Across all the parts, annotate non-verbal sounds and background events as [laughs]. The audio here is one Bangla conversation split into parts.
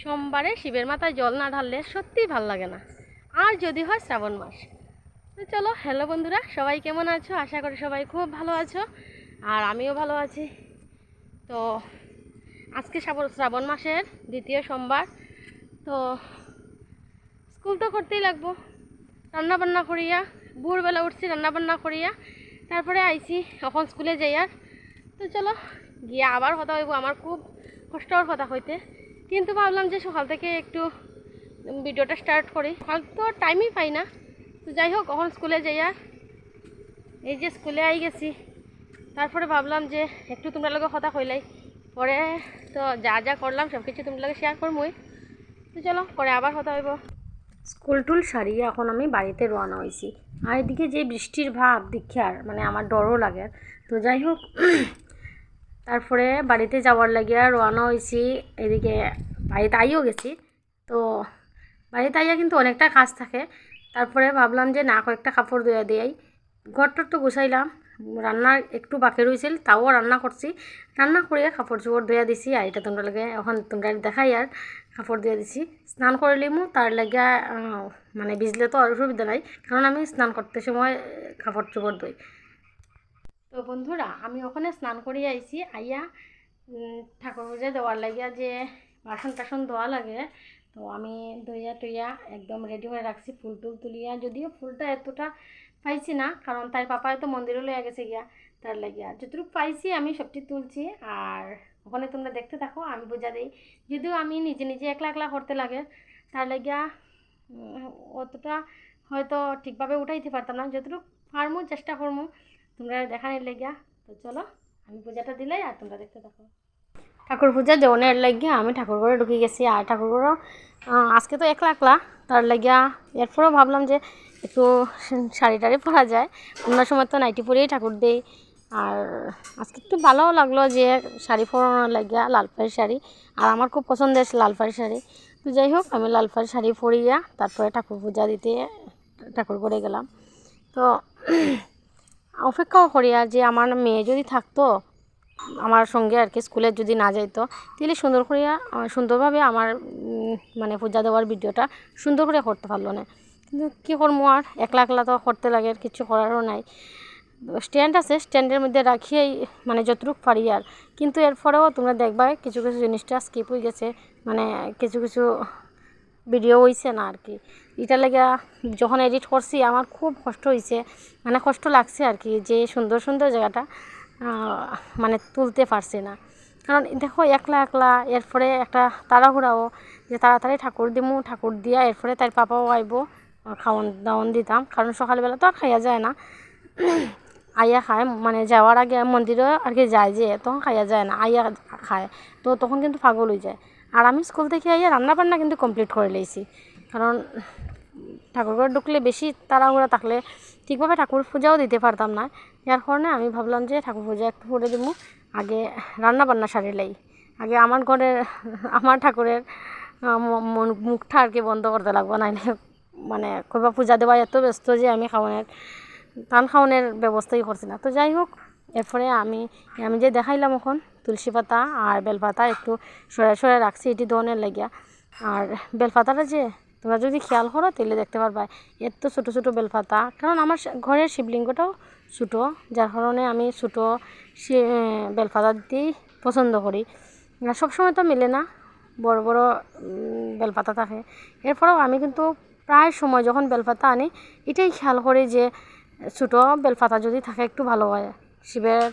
সোমবারে শিবের মাথায় জল না ঢাললে সত্যিই ভালো লাগে না। আর যদি হয় শ্রাবণ মাস। তো চলো হ্যালো বন্ধুরা, সবাই কেমন আছো? আশা করি সবাই খুব ভালো আছো। আর আমিও ভালো আছি। তো আজকে শ্রাবণ মাসের দ্বিতীয় সোমবার। তো স্কুল তো করতেই লাগবো। রান্নাবান্না করিয়া, ভোরবেলা উঠছি রান্নাবান্না করিয়া, তারপরে আইছি এখন স্কুলে যাই আর তো চলো, গিয়ে আবার কথা হইব আমার খুব কষ্টর কথা হইতে। কিন্তু ভাবলাম যে সকাল থেকে একটু ভিডিওটা স্টার্ট করি। সকাল তো টাইমই পাই না। তো যাই হোক, এখন স্কুলে যাই আর। এই যে স্কুলে আই গেছি। তারপরে ভাবলাম যে একটু তোমরা লোক কথা কইলাই। পরে তো যা যা করলাম সব কিছু তোমরা লোক শেয়ার করবই তো চলো, পরে আবার কথা হইব। স্কুল টুল সারিয়ে এখন আমি বাড়িতে রওনা হয়েছি আর এদিকে যে বৃষ্টির ভাব দেখে আর মানে আমার ডরও লাগে। তো যাই হোক তারপরে বাড়িতে যাওয়ার লাগিয়া রওনা হয়েছি এদিকে বাড়িতে আইও গেছি। তো বাড়িতে আইয়া কিন্তু অনেকটা কাজ থাকে। তারপরে ভাবলাম যে না, কয়েকটা কাপড় ধুয়ে দিয়াই ঘরটর তো গুছাইলাম। রান্না একটু বাকি রয়েছিল তাও রান্না করছি। রান্না করিয়ে কাপড় চোপড় ধুয়ে দিছি, আর এটা তোমরা লাগে এখন তোমরা দেখাই আর কাপড় ধুয়ে দিছি। স্নান করলিমু তার লাগিয়া মানে ভিজলে তো আর অসুবিধা নাই, কারণ আমি স্নান করতে সময় কাপড় চোপড় ধুই। তো বন্ধুরা, আমি ওখানে স্নান করে আইছি। আইয়া ঠাকুর পূজা দেওয়ার লাগিয়া যে বাসন টাসন ধোয়া লাগে, তো আমি ধুইয়া টুইয়া একদম রেডি হয়ে রাখছি ফুল টুল তুলিয়া। যদিও ফুলটা এতটা পাইছি না, কারণ তার পাপায় তো মন্দিরে লইয়া গেছে গিয়া তার লাগিয়া। যতটুকু পাইছি আমি সবটি তুলছি, আর ওখানে তোমরা দেখতে থাকো, আমি বোঝা দিই। যদিও আমি নিজে নিজে একলা একলা করতে লাগে, তার লাগিয়া অতটা হয়তো ঠিকভাবে উঠাইতে পারতাম না। যতটুকু পারমু, চেষ্টা করমু তোমরা দেখানোর লাগিয়া। তো চলো, আমি পূজাটা দিলাই আর তোমরা দেখতে থাকো। ঠাকুর পূজা দেওয়ানের লাগিয়া আমি ঠাকুর ঘরে ঢুকে গেছি আর ঠাকুর ঘরও আজকে তো একলা একলা, তার লাগিয়া এরপরেও ভাবলাম যে একটু শাড়ি টাড়ি পরা যায়। অন্য সময় তো নাইটি পরেই ঠাকুর দেই। আর আজকে একটু ভালোও লাগল যে শাড়ি পরানোর লাগিয়া লাল পাড়ির শাড়ি, আর আমার খুব পছন্দের লাল পাড়ির শাড়ি। তো যাই হোক, আমি লাল পাড়ির শাড়ি পরিয়া তারপরে ঠাকুর পূজা দিতে ঠাকুর করে গেলাম। তো অপেক্ষাও করি আর যে আমার মেয়ে যদি থাকতো, আমার সঙ্গে আর কি স্কুলে যদি না যাইতো, তাহলে সুন্দর করিয়া সুন্দরভাবে আমার মানে পূজা দেওয়ার ভিডিওটা সুন্দর করে করতে পারল না। কিন্তু কী করব আর? একলা একলা তো করতে লাগে, আর কিছু করারও নাই। স্ট্যান্ড আছে, স্ট্যান্ডের মধ্যে রাখিয়েই মানে যতটুকু পারি আর। কিন্তু এরপরেও তোমরা দেখবা কিছু কিছু জিনিসটা স্কিপ হয়ে গেছে মানে কিছু কিছু ভিডিও হইছে না আর কি এটা লেগে যখন এডিট করছি, আমার খুব কষ্ট হয়েছে মানে কষ্ট লাগছে আর কি যে সুন্দর সুন্দর জায়গাটা মানে তুলতে পারছি না। কারণ দেখো, একলা একলা, এরপরে একটা তাড়াহুড়াও যে তাড়াতাড়ি ঠাকুর দিমু, ঠাকুর দিয়া এরপরে তার পাপাও আইব খাওয়ান দাওয়ান দিতাম। কারণ সকালবেলা তো আর খাইয়া যায় না। [clears throat] আইয়া খায় মানে যাওয়ার আগে মন্দিরে আর কি যায় যে, তখন খাইয়া যায় না। আইয়া খায়, তো তখন কিন্তু পাগল হয়ে যায়। আর আমি স্কুল থেকে আইয়া রান্না বান্না কিন্তু কমপ্লিট করে লইছি। কারণ ঠাকুর ঘরে ঢুকলে বেশি তাড়াহুড়া থাকলে ঠিকভাবে ঠাকুর পূজাও দিতে পারতাম না। যার কারণে আমি ভাবলাম যে ঠাকুর পূজা একটু করে দিব আগে রান্না বান্না সারিলাই আগে আমার ঘরের, আমার ঠাকুরের মুখটা আর কি বন্ধ করতে লাগবো। নাইলে মানে কইবা পূজা দেওয়া এত ব্যস্ত যে আমি খাওয়ানোর ধান খাওয়ানোর ব্যবস্থাই করছি না। তো যাই হোক, এরপরে আমি আমি যে দেখাইলাম এখন তুলসী পাতা আর বেলপাতা একটু সরাই সরাই রাখছি, এটি ধরনের লাগিয়া। আর বেলপাতাটা যে তোমরা যদি খেয়াল করো তাহলে দেখতে পারবা, এত ছোটো ছোটো বেলপাতা। কারণ আমার ঘরের শিবলিঙ্গটাও ছোটো, যার কারণে আমি ছোটো বেলপাতা দিতেই পছন্দ করি। সবসময় তো মেলে না, বড় বড় বেলপাতা থাকে। এরপরেও আমি কিন্তু প্রায় সময় যখন বেলপাতা আনি, এটাই খেয়াল করি যে ছোটো বেলপাতা যদি থাকে, একটু ভালো হয়। শিবের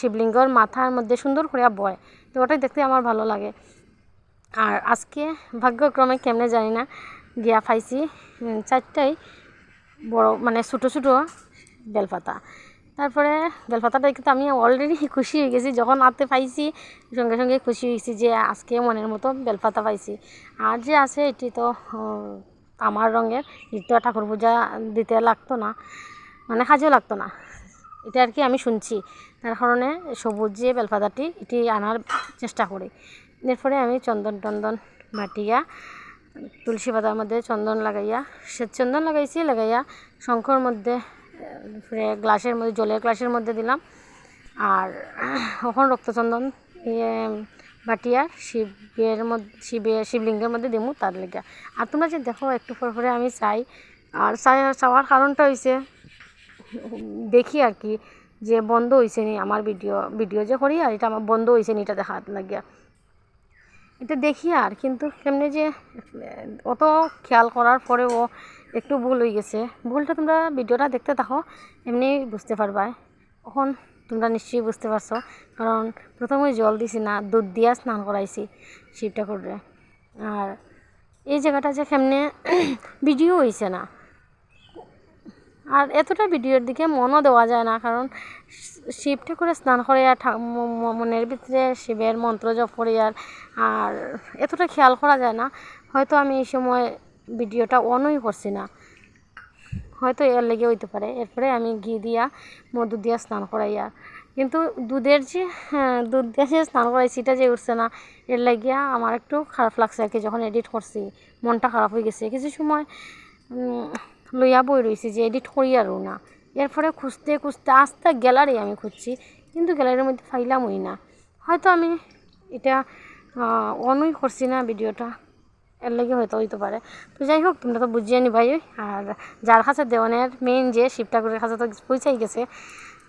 শিবলিঙ্গর মাথার মধ্যে সুন্দর করে বয়। তো ওটাই দেখতে আমার ভালো লাগে। আর আজকে ভাগ্যক্রমে কেমনে জানি না, গিয়া পাইছি চারটাই বড় মানে ছোটো ছোটো বেলপাতা। তারপরে বেলপাতাটা কিন্তু আমি অলরেডি খুশি হয়ে গেছি। যখন হাতে পাইছি, সঙ্গে সঙ্গে খুশি হয়েছি যে আজকে মনের মতো বেলপাতা পাইছি। আর যে আছে, এটি তো আমার রঙের। এটি ঠাকুর পূজা দিতে লাগতো না মানে কাজেও লাগতো না। এটা আর কি আমি শুনছি। তার কারণে সবুজ যে বেলপাতাটি এটি আনার চেষ্টা করি। এরপরে আমি চন্দন টন্দন মাটিয়া তুলসী পাতার মধ্যে চন্দন লাগাইয়া শ্বেত চন্দন লাগাইছি, লাগাইয়া শঙ্খর মধ্যে গ্লাসের মধ্যে, জলের গ্লাসের মধ্যে দিলাম। আর এখন রক্তচন্দন বাটিয়ার শিবের মধ্যে শিবের শিবলিঙ্গের মধ্যে দিমু তার লেগে। আর তোমরা যে দেখো, একটু পর পরে আমি চাই। আর চাই, চাওয়ার কারণটা হয়েছে দেখি আর কি যে বন্ধ হয়েছে নি আমার ভিডিও ভিডিও যে করি আর এটা আমার বন্ধ হয়েছে নি এটা দেখার লাগিয়া। এটা দেখি আর, কিন্তু কেমনে যে, অত খেয়াল করার পরেও একটু ভুল হয়ে গেছে। ভুলটা তোমরা ভিডিওটা দেখতে থাকো, এমনি বুঝতে পারবা। এখন তোমরা নিশ্চয়ই বুঝতে পারছ, কারণ প্রথমে জল দিছি না, দুধ দিয়া স্নান করাইছি শিব ঠাকুরে আর এই জায়গাটা যে কেমনে ভিডিও হয়েছে না আর এতটা ভিডিওর দিকে মনও দেওয়া যায় না কারণ শিব ঠাকুরে স্নান করে আর মনের ভিতরে শিবের মন্ত্র জপ করি আর আর এতটা খেয়াল করা যায় না। হয়তো আমি এই সময় ভিডিওটা অনই করছি না। হয়তো এর লেগে হইতে পারে। এরপরে আমি ঘি দিয়া মধু দিয়া স্নান করাইয়া কিন্তু দুধের যে হ্যাঁ, দুধ দিয়ে যে স্নান করাই এটা যে উঠছে না এর লাগিয়া আমার একটু খারাপ লাগছে আর কি যখন এডিট করছি মনটা খারাপ হয়ে গেছে। কিছু সময় লইয়া বই রয়েছি যে এডিট করি আরও না। এরপরে খুঁজতে খুঁজতে আস্তে গ্যালারি আমি খুঁজছি, কিন্তু গ্যালারির মধ্যে ফাইলাম হই না। হয়তো আমি এটা অনই করছি না ভিডিওটা, এর লেগে হয়তো হইতে পারে। তো যাই হোক, তোমরা তো বুঝিয়ে নিবাই আর যার কাছে দেওয়ানের মেইন যে শিব ঠাকুরের কাছে তো পৌঁছাই গেছে।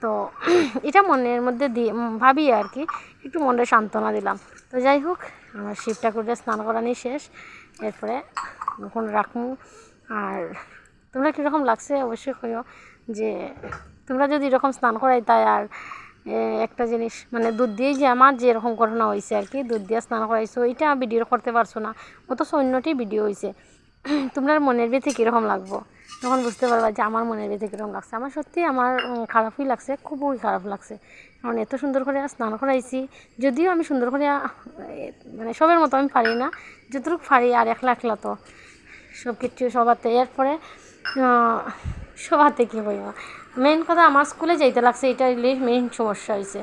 তো [clears throat] এটা মনের মধ্যে দিয়ে ভাবি আর কি, একটু মনে সান্ত্বনা দিলাম। তো যাই হোক, আমার শিব ঠাকুরের স্নান করানি শেষ, এরপরে এখন রাখমু, আর তোমরা কীরকম লাগছে অবশ্যই কইও যে তোমরা যদি এরকম স্নান করাই তাই আর একটা জিনিস মানে দুধ দিয়েই যে আমার যে এরকম ঘটনা হয়েছে আর কি, দুধ দিয়ে স্নান করাইছো এটা ভিডিও করতে পারছ না, অথচ অন্যটি ভিডিও হয়েছে [clears throat] তোমরা মনের ভিতরে কীরকম লাগবো? তখন বুঝতে পারবা যে আমার মনের ভিতরে কীরকম লাগছে। আমার সত্যি আমার খারাপই লাগছে, খুবই খারাপ লাগছে। কারণ এত সুন্দর করে স্নান করাইছি, যদিও আমি সুন্দর করে মানে সবের মতো আমি পারি না, যতটুকু পারি আর একলা একলা তো সব কিছু সবার সবাতে। এরপরে আহ, সবাতে কী হইব মেন কথা আমার স্কুলে যাইতে লাগছে এটা মেইন সমস্যা হয়েছে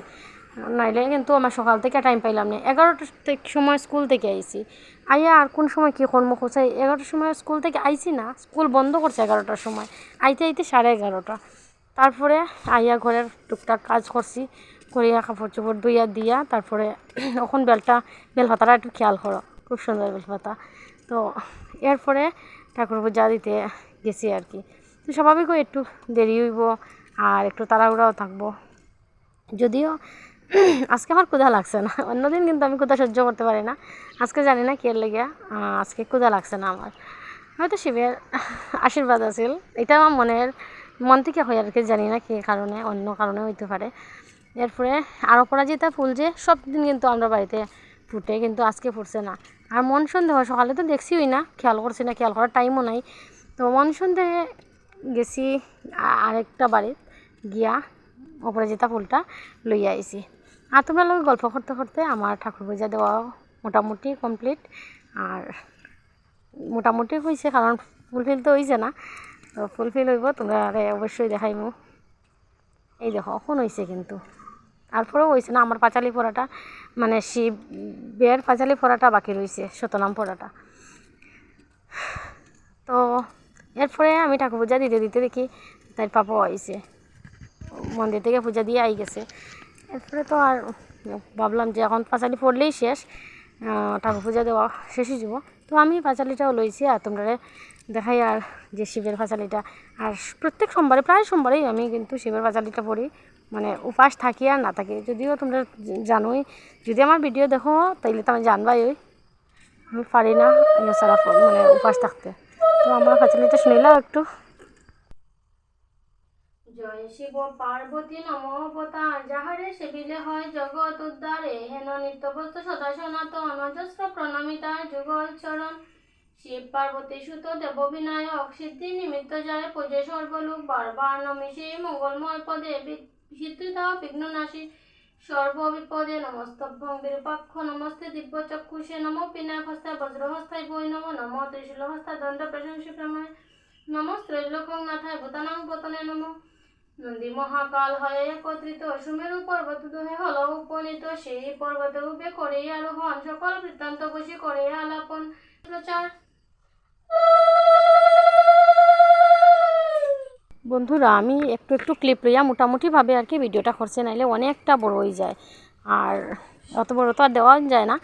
নাইলে কিন্তু আমার সকাল থেকে টাইম পাইলাম না। এগারোটার সময় স্কুল থেকে আইছি। আইয়া আর কোন সময় কী কর্ম করছে? এগারোটার সময় স্কুল থেকে আইছি না স্কুল বন্ধ করছে এগারোটার সময়। আইতে আইতে সাড়ে এগারোটা। তারপরে আইয়া ঘরের টুকটাক কাজ করছি। করিয়া কাপড় চোপড় ধুইয়া দিয়া তারপরে [clears throat] এখন বেলটা বেলপাতাটা একটু খেয়াল করো। খুব সুন্দর বেলপাতা। তো এরপরে ঠাকুর পূজা দিতে গেছি আর কি। তো স্বাভাবিক একটু দেরি হইব আর একটু তাড়াহুড়াও থাকব। যদিও [clears throat] আজকে আমার ক্ষুধা লাগছে না। [laughs] অন্যদিন কিন্তু আমি ক্ষুধা সহ্য করতে পারি না। আজকে জানি না কে লেগে আজকে ক্ষুধা লাগছে না আমার। হয়তো শিবের [laughs] আশীর্বাদ আছিল। এটা আমার মনের, মন থেকে হয় আর কি, জানি না কে কারণে, অন্য কারণে হইতে পারে। এরপরে আর অপরাজিতা ফুল যে, সব দিন কিন্তু আমরা বাড়িতে ফুটে, কিন্তু আজকে ফুটছে না। আর মন সন্দেহ, সকালে তো দেখছিই না, খেয়াল করছি না, খেয়াল করার টাইমও নাই। তো মন সন্দেহে গেছি আরেকটা বাড়িত গিয়া অপরাজিতা ফুলটা লইয়া আইছি। আর তোমরা লোক গল্প করতে করতে আমার ঠাকুর পূজা দেওয়া মোটামুটি কমপ্লিট আর মোটামুটি হয়েছে কারণ ফুলফিল তো হয়েছে না। তো ফুলফিল হইব, তোমরা অবশ্যই দেখাইমু। এই দেখো, এখন হয়েছে কিন্তু। তারপরেও হয়েছে না, আমার পাঁচালি পড়াটা মানে শিবের পাঁচালি পড়াটা বাকি রয়েছে শতনাম পড়াটা তো এরপরে আমি ঠাকুর পূজা দিতে দিতে দেখি তার পাপাও আইছে। মন্দির থেকে পূজা দিয়ে আই গেছে। এরপরে তো আর ভাবলাম যে এখন পাঁচালি পড়লেই শেষ ঠাকুর পূজা দেওয়া শেষ হয়ে যাব। তো আমি পাঁচালিটাও লইছি আর তোমরা দেখাই আর যে শিবের পাঁচালিটা। আর প্রত্যেক সোমবারে, প্রায় সোমবারেই আমি কিন্তু শিবের পাঁচালিটা পড়ি। মানে উপাস থাকি আর না থাকি, যদিও তোমরা জানোই। যদি আমার ভিডিও দেখো, তাইলে তো আমি জানবাই। ওই আমি পারি না প- মানে উপাস থাকতে। তো আমার পাঁচালিটা শুনিলাম একটু। জয় শিব পার্বতী যাহারে সেবিলে হয় জগৎ উদ্ধারে। হেন নিত্যবস্ত সদা সনাতন, অজস্র প্রণমিতা যুগল চরণ। শিব পার্বতী সুত দেব বিনায়ক, সিদ্ধি নিমিত্ত যায় পূজে সর্বলোক। বারবার নমিষে মঙ্গলময় পদে বি- সিদ্ধি দাও সর্ব বিপদে নমস্তভ্যং বিরূপাক্ষ নমস্তে দিব্য চক্ষুষে নম পিনাক হস্তায় বজ্রহস্তায় বৈ নম নম ত্রিশূলহস্তায় দণ্ড প্রশংসী প্রমায় নম ত্রৈলোকং নাথায় ভূতানাং পতনে নম। নন্দী মহাকাল হয়ে একত্রিত সুমেরু পর্বত দুহে হল উপনীত, সেই পর্বতে উবে করে আরোহণ। সকল বৃত্তান্ত বসে করে আলাপন, প্রচার। বন্ধুরা আমি একটু একটু ক্লিপ লইয়া মোটামুটিভাবে আর কি ভিডিওটা করছে নাইলে অনেকটা বড় হয়ে যায়। আর অত বড় তো আর দেওয়া যায় না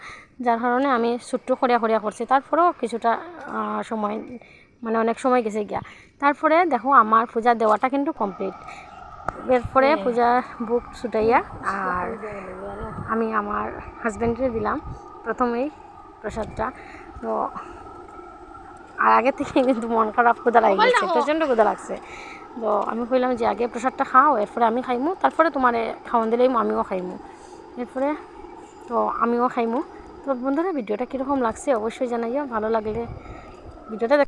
যার কারণে আমি ছোট্ট খড়িয়া খড়িয়া করছি। তারপরেও কিছুটা সময় মানে অনেক সময় গেছে গিয়া। তারপরে দেখো আমার পূজা দেওয়াটা কিন্তু কমপ্লিট এরপরে পূজার বুক ছুটাইয়া আর আমি আমার হাজব্যান্ডকে দিলাম প্রথমেই প্রসাদটা। তো আর আগে থেকে কিন্তু মন খারাপ ক্ষুদা লাগে গেছে প্রচণ্ড ক্ষুদা লাগছে। তো আমি কইলাম যে আগে প্রসাদটা খাও এরপরে আমি খাইমু তারপরে তোমার খাওয়ান দিলেই আমিও খাইমু। এরপরে তো আমিও খাইমু। তো বন্ধুরা ভিডিওটা কীরকম লাগছে অবশ্যই জানাইও ভালো লাগলে ভিডিওটা দেখ-